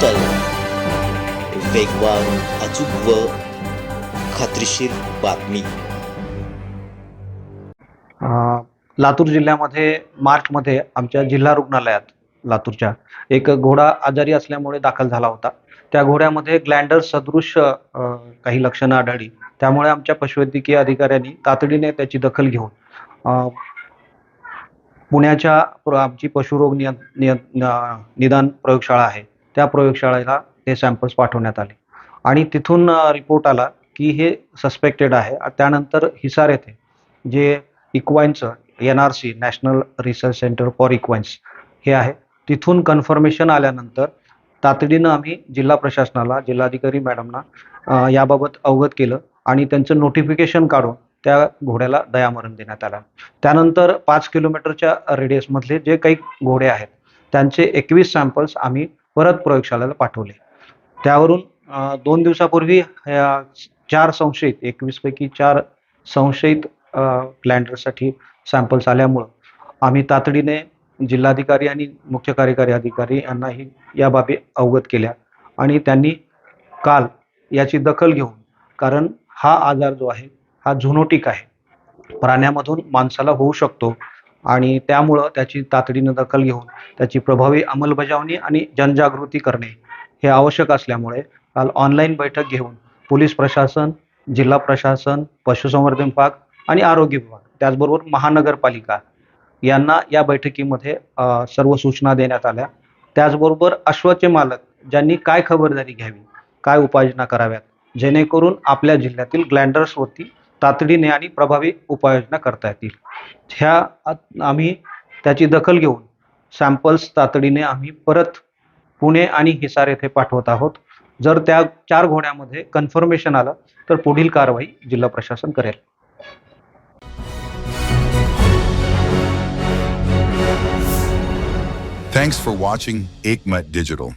Digital वेगवान अचूक व खात्रीशीर बातमी लातूर जिल्ह्यामध्ये मार्चमध्ये आमच्या जिल्हा रुग्णालयात लातूरच्या एक घोडा आजारी असल्यामुळे दाखल झाला होता. त्या घोड्यामध्ये ग्लँडर सदृश काही लक्षणं आढळली. त्यामुळे आमच्या पशुवैद्यकीय अधिकाऱ्यांनी तातडीने त्याची दखल घेऊन पुण्याच्या आमची पशुरोग नियं निदान प्रयोगशाळा आहे. त्या प्रयोगशाळेला हे सॅम्पल्स पाठवण्यात आले. आणि तिथून रिपोर्ट आला की हे सस्पेक्टेड आहे. त्यानंतर हिसार येथे जे इक्वाईनचं N R C national research centre for equines हे आहे तिथून कन्फर्मेशन आल्यानंतर तातडीनं आम्ही जिल्हा प्रशासनाला जिल्हाधिकारी मॅडमना याबाबत अवगत केलं आणि त्यांचं नोटिफिकेशन काढून त्या घोड्याला दयामरण देण्यात आलं. त्यानंतर पाच किलोमीटरच्या रेडियसमधले जे काही घोडे आहेत त्यांचे एकवीस सॅम्पल्स आम्ही परत प्रयोगशाळेला पाठवले. त्यावरून दोन दिवसापूर्वी चार संशयित एकवीसपैकी चार संशयित ग्लँडरसाठी सॅम्पल्स आल्यामुळं आम्ही तातडीने जिल्हाधिकारी आणि मुख्य कार्यकारी अधिकारी यांनाही या बाबी अवगत केल्या आणि त्यांनी काल याची दखल घेऊन कारण हा आजार जो आहे हा झुनोटिक आहे. प्राण्यामधून माणसाला होऊ शकतो. आणि त्यामुळं त्याची तातडीनं दखल घेऊन त्याची प्रभावी अंमलबजावणी आणि जनजागृती करणे हे आवश्यक असल्यामुळे काल ऑनलाईन बैठक घेऊन पोलीस प्रशासन जिल्हा प्रशासन पशुसंवर्धन विभाग आणि आरोग्य विभाग त्याचबरोबर महानगरपालिका यांना या बैठकीमध्ये सर्व सूचना देण्यात आल्या. त्याचबरोबर अश्वचे मालक ज्यांनी काय खबरदारी घ्यावी काय उपाययोजना कराव्यात जेणेकरून आपल्या जिल्ह्यातील ग्लँडर्सवरती तातडीने आणि प्रभावी उपाययोजना करता येतील. ह्या आम्ही त्याची दखल घेऊन सॅम्पल्स तातडीने आम्ही परत पुणे आणि हिसार येथे पाठवत आहोत. जर त्या चार घोड्यामध्ये कन्फर्मेशन आलं तर पुढील कारवाई जिल्हा प्रशासन करेल. Thanks for watching Aikmat Digital.